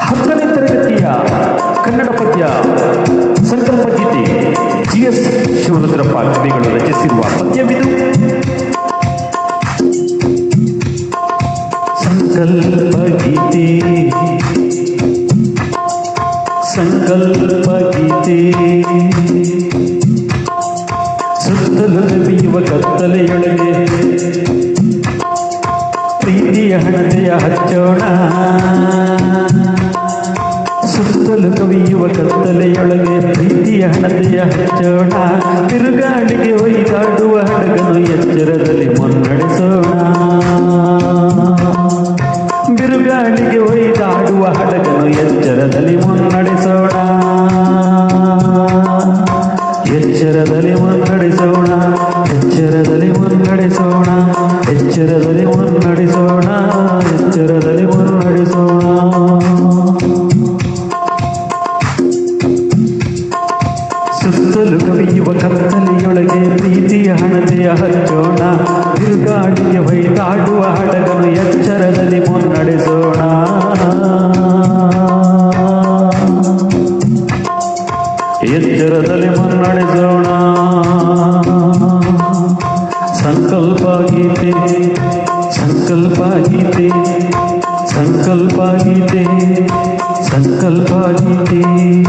ಹತ್ತನೇ ತರಗತಿಯ ಕನ್ನಡ ಪದ್ಯ ಸಂಕಲ್ಪ ಗೀತೆ ಜಿ ಎಸ್ ಶಿವರುದ್ರಪ್ಪ ಕವಿಗಳು ರಚಿಸಿರುವ ಪದ್ಯವಿದು. ಸಂಕಲ್ಪ ಗೀತೆ. ಸಂಕಲ್ಪ ಗೀತೆ. ಸುತ್ತಲೂ ಕತ್ತಲೆಯೊಳಗೆ ಹಣತೆಯ ಹಚ್ಚೋಣ. ಸುತ್ತಲು ಕವಿಯುವ ಕತ್ತಲೆಯೊಳಗೆ ಪ್ರೀತಿಯ ಹಣತೆಯ ಹಚ್ಚೋಣ. ತಿರುಗಾಡಿಗೆ ಒಯ್ದಾಡುವ ಹಡಗನು ಎಚ್ಚರದಲ್ಲಿ ಮುನ್ನಡೆಸೋಣ. ಬಿರುಗಾಳಿಗೆ ಒಯ್ದಾಡುವ ಹಡಗನು ಎಚ್ಚರದಲ್ಲಿ ಮುನ್ನಡೆಸೋಣ. ಎಚ್ಚರದಲ್ಲಿ ಮುನ್ನಡೆಸೋಣ. ಎಚ್ಚರದಲ್ಲಿ ಮುನ್ನಡೆಸೋಣ. ಎಚ್ಚರದಲ್ಲಿ ತಿರುಗಾಡಿಗೆ ಹೊಯ್ದಾಡುವ ಹಡಗನು ಎಚ್ಚರದಲ್ಲಿ ಮುನ್ನಡೆಸೋಣ. ಎಚ್ಚರದಲ್ಲಿ ಮುನ್ನಡೆಸೋಣ. ಸಂಕಲ್ಪ ಗೀತೆ ಸಂಕಲ್ಪ ಗೀತೆ ಸಂಕಲ್ಪ ಗೀತೆ ಸಂಕಲ್ಪ ಗೀತೆ.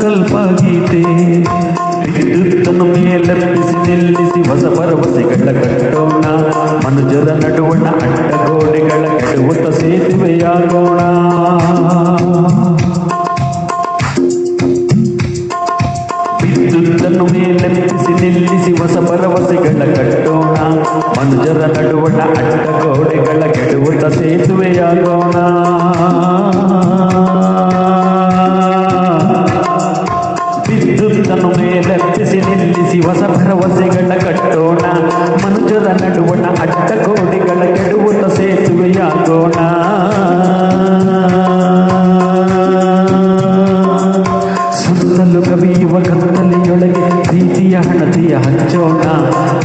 ಸಂಕಲ್ಪ ಗೀತೆ ವಿದ್ಯುತ್ತನ್ನು ಮೇಲೆಬ್ಬಿಸಿ ನಿಲ್ಲಿಸಿ ಹೊಸ ಭರವಸೆಗಳ ಕಟ್ಟೋಣ. ಮನುಜರ ನಡುವಣ ಅಡ್ಡಗೋಡೆಗಳ ಕೆಡುವುತ್ತ ಸೇತುವೆಯಾಗೋಣ. ವಿದ್ಯುತ್ತನ್ನು ಮೇಲೆಬ್ಬಿಸಿ ನಿಲ್ಲಿಸಿ ಹೊಸ ಭರವಸೆಗಳ ಕಟ್ಟೋಣ. ಮನುಜರ ನಡುವಣ ಅಡ್ಡಗೋಡೆಗಳ ಕೆಡುವುತ್ತ ಸೇತುವೆಯಾಗೋಣ.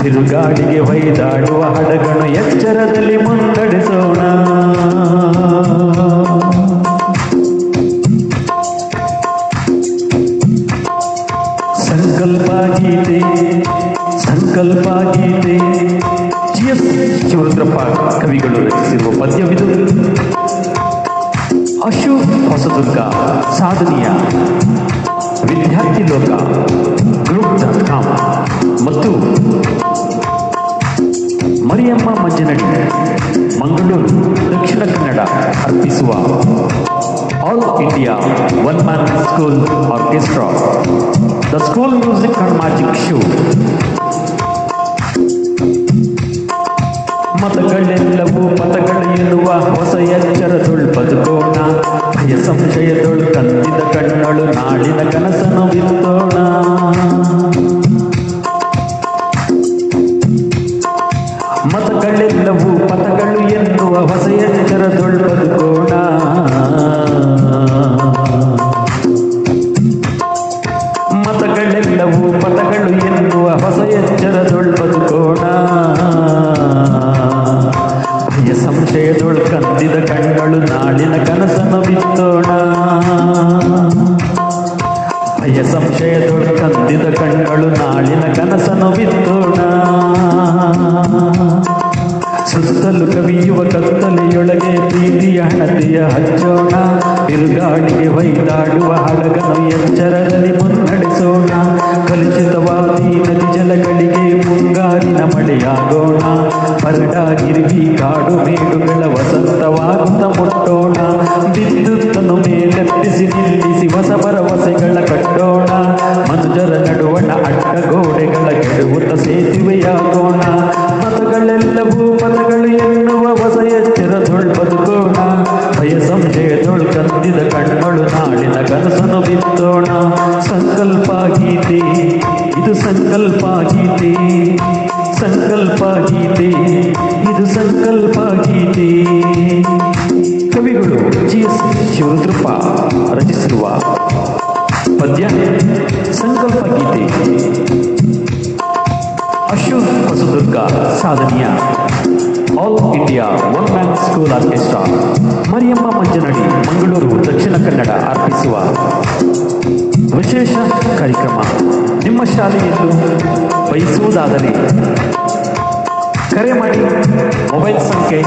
ತಿರುಗಾಡಿಗೆ ಹೊಯ್ದಾಡುವ ಹಡಗನು ಎಚ್ಚರದಲ್ಲಿ ಮುನ್ನಡೆಸೋಣ. ಸಂಕಲ್ಪ ಗೀತೆ ಸಂಕಲ್ಪ ಗೀತೆ. ಜಿ ಎಸ್ ಶಿವರುದ್ರಪ್ಪ ಕವಿಗಳು ರಚಿಸಿರುವ ಪದ್ಯವಿದು. ಅಶೋಕ್ ಹೊಸದುರ್ಗ, ಸಾಧನೆಯ ವಿದ್ಯಾರ್ಥಿ ಲೋಕ, ಗ್ರೂಪ್ ಡಾಟ್ ಕಾಮ್. ಮತ್ತು ಮರಿಯಮ್ಮ ಮಂಜನಡಿ ಮಂಗಳೂರು, ದಕ್ಷಿಣ ಕನ್ನಡ ಅರ್ಪಿಸುವ all India one man school orchestra, the school music and magic show. ಮತಗಳೆಲ್ಲವೂ ಪಥಗಳು ಎನ್ನುವ ಹೊಸ ಎಚ್ಚರದೊಳ್ ಬದುಕೋಣ ಭಯ ಸಂಶಯದೊಳ್ ಕಂದಿದ ಕಣ್ಣಳು ನಾಳಿನ ಕನಸನ್ನು ಬಿತ್ತೋಣ. ಸಂಶಯದೊಳ್ ಕಣ್ಣುಗಳು ನಾಳಿನ ಕನಸನ್ನು ಬಿತ್ತೋಣ. ಭಯ ಸಂಶಯದೊಳು ಕಂದಿದ ಕಣ್ಣಳು ನಾಳಿನ ಕನಸನ್ನು ಬಿತ್ತೋಣ. ಸುತ್ತಲು ಕವಿಯುವ ಕತ್ತಲೆಯೊಳಗೆ ಪ್ರೀತಿಯ ಹಣತೆಯ ಹಚ್ಚೋಣ. ತಿರುಗಾಡಿಗೆ ಹೊಯ್ದಾಡುವ ಹಡಗನು ಎಚ್ಚರದಲ್ಲಿ ಮುನ್ನಡೆಸೋಣ. ಕಲುಷಿತವಾದಿ ನದಿ ಜಲಗಳಿಗೆ ಮುಂಗಾರಿನ ಮಳೆಯಾಗೋಣ. ಪರಡಾಗಿರಿ ಕಾಡು ಮೇಡುಗಳ ವಸಂತವಾಗುತ್ತ ಮುಟ್ಟೋಣ. ವಿದ್ಯುತ್ತನ್ನು ಮೇಲೆತ್ತಿಸಿ ನಿಲ್ಲಿಸಿ ಹೊಸ ಭರವಸೆಗಳ ಕಟ್ಟೋಣ. ಮಂಜರ ನಡುವಣ ಅಡ್ಡ ಗೋಡೆಗಳ ಕೆಡುವುತ್ತ ಸೇತುವೆಯಾಗೋಣ. ಸಾಧನೆಯ all India one man school orchestra Mariyamma Manjanadi Mangaluru Dakshina Kannada ಅರ್ಪಿಸುವ ವಿಶೇಷ ಕಾರ್ಯಕ್ರಮ ನಿಮ್ಮ ಶಾಲೆಯನ್ನು ಬಯಸುವುದಾದರೆ ಕರೆ ಮಾಡಿ ಮೊಬೈಲ್ ಸಂಖ್ಯೆ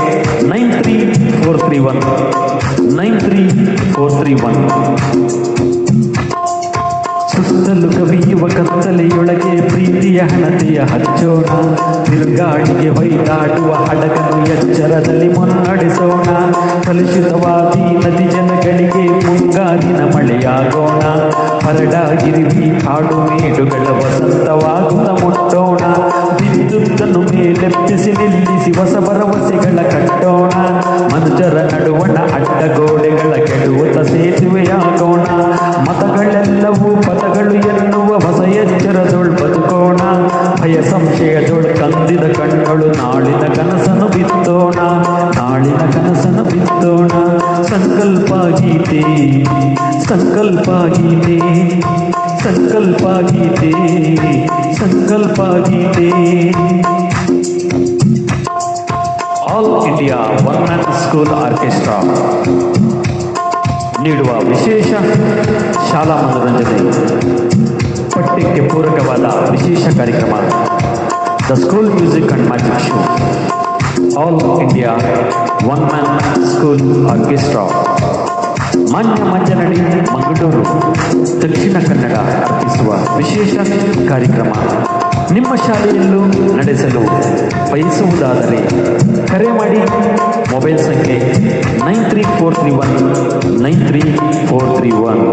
nine three four three one nine three four three one ಸುತ್ತಲು ಕವಿಯುವ ಕತ್ತಲೆಯೊಳಗೆ ಪ್ರೀತಿಯ ಹಣತೆಯ ಹಚ್ಚೋಣ. ತಿರುಗಾಡಿಗೆ ಹೊಯ್ದಾಡುವ ಹಡಗನ್ನು ಎಚ್ಚರದಲ್ಲಿ ಮುನ್ನಡೆಸೋಣ. ಕಲುಷಿತವಾದಿ ನದಿ ಜನಗಳಿಗೆ ಮುಂಗಾರಿನ ಮಳೆಯಾಗೋಣ. ಹರಡಾಗಿರುವಿ ಕಾಡು ಮೇಡುಗಳ ವಸಂತವಾಗುತ್ತ ಭಯ ಸಂಶಯದೊಳ್ ಕಂದಿದ ಕಣ್ಣಳು ನಾಳಿನ ಕನಸನ್ನು ಬಿತ್ತೋಣ, ನಾಳಿನ ಕನಸನ್ನು ಬಿತ್ತೋಣ. ಸಂಕಲ್ಪ ಗೀತೆ ಸಂಕಲ್ಪ ಗೀತೆ ಸಂಕಲ್ಪ ಗೀತೆ ಸಂಕಲ್ಪ ಗೀತೆ. All India one man school orchestra ನೀಡುವ ವಿಶೇಷ ಶಾಲಾ ಮನೋರಂಜನೆ. ಪಠ್ಯಕ್ಕೆ ಪೂರಕವಾದ ವಿಶೇಷ ಕಾರ್ಯಕ್ರಮ the school music and magic show all India one man school orchestra ಮಾನ್ಯ ಮಂಜನಡಿ ಮಂಗಳೂರು, ದಕ್ಷಿಣ ಕನ್ನಡ ಅರ್ಪಿಸುವ ವಿಶೇಷ ಕಾರ್ಯಕ್ರಮ. ನಿಮ್ಮ ಶಾಲೆಯಲ್ಲೂ ನಡೆಸಲು ಬಯಸುವುದಾದರೆ ಕರೆ ಮಾಡಿ. ಮೊಬೈಲ್ ಸಂಖ್ಯೆ nine three four three one, nine three four three one.